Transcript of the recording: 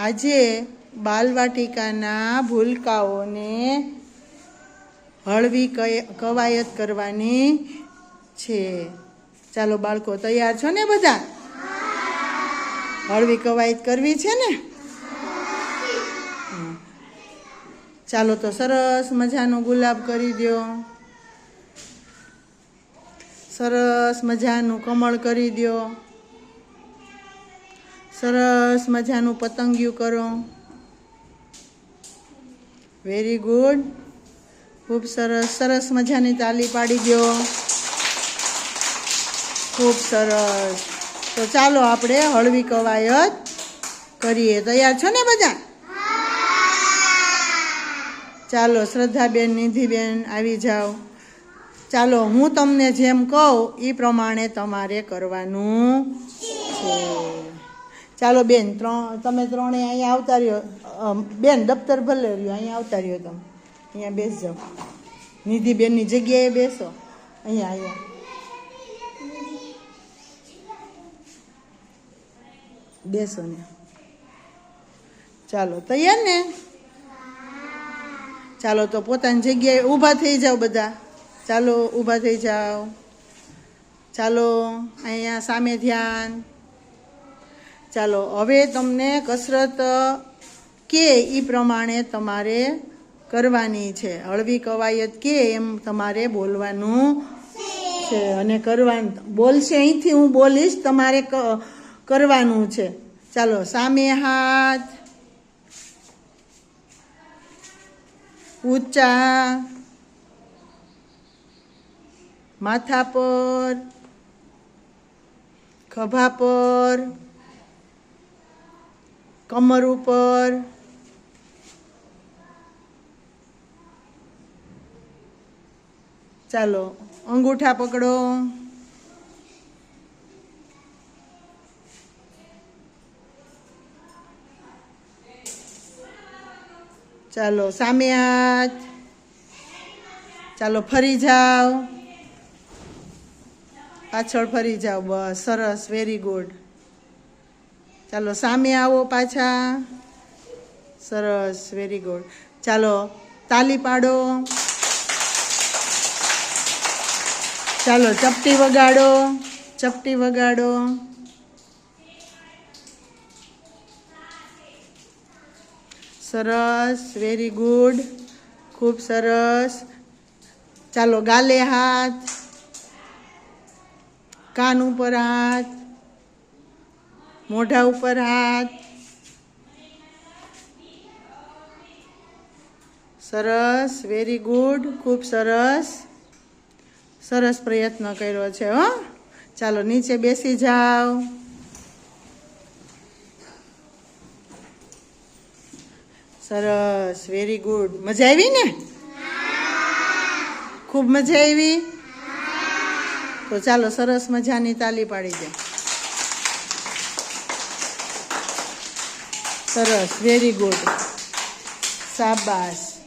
આજે બાલવાટિકાના ભૂલકાઓને હળવી કવાયત કરવાની છે. ચાલો બાળકો તૈયાર છો ને બધા? હળવી કવાયત કરવી છે ને? ચાલો તો સરસ મજાનું ગુલાબ કરી દો સરસ મજાનું કમળ કરી દો સરસ મજાનું પતંગિયું કરો. વેરી ગુડ ખૂબ સરસ સરસ મજાની તાલી પાડી દો. ખૂબ સરસ. તો ચાલો આપણે હળવી કવાયત કરીએ. તૈયાર છો ને બધા? ચાલો શ્રદ્ધાબેન, નિધિબેન આવી જાઓ. ચાલો હું તમને જેમ કહું એ પ્રમાણે તમારે કરવાનું છે. ચાલો બેન, ત્રણ, તમે ત્રણે અહીંયા આવતા રહ્યો. બેન, દફતર ભલે રહ્યો, અહીંયા આવતા રહ્યો તમે. અહીંયા બેસજો. નિધિબેનની જગ્યાએ બેસો. અહીંયા અહીંયા. બેસો ને. ચાલો, તૈયાર ને? ચાલો, તો પોતાની જગ્યાએ ઊભા થઈ જાઓ બધા. ચાલો, ઊભા થઈ જાઓ. ચાલો, અહીંયા સામે ધ્યાન. ચાલો, હવે તમને કસરત કે એ પ્રમાણે તમારે કરવાની છે? હળવી કવાયત કે એમ તમારે બોલવાનું છે? અને કરવાનું, બોલશે અહીંથી હું બોલીશ, તમારે કરવાનું છે. ચાલો, સામે હાથ. ઊંચા. માથા પર. ખભા પર. કમર ઉપર. ચાલો, અંગૂઠા પકડો. ચાલો, સામે હાથ. ચાલો, ફરી જાઓ. પાછળ ફરી જાઓ, બસ, સરસ વેરી ગુડ ચાલો, સામે આવો પાછા. સરસ વેરી ગુડ ચાલો, તાલી પાડો. ચાલો, ચપટી વગાડો. ચપટી વગાડો. સરસ વેરી ગુડ ખૂબ સરસ. ચાલો, ગાલે હાથ. કાન ઉપર હાથ. મોઢા ઉપર હાથ. સરસ વેરી ગુડ ખૂબ સરસ. સરસ પ્રયત્ન કર્યો છે, હો. ચાલો, નીચે બેસી જાઓ. સરસ વેરી ગુડ મજા આવી ને? ખૂબ મજા આવી? તો ચાલો, સરસ મજાની તાલી પાડી દે. સરસ વેરી ગુડ શાબાશ.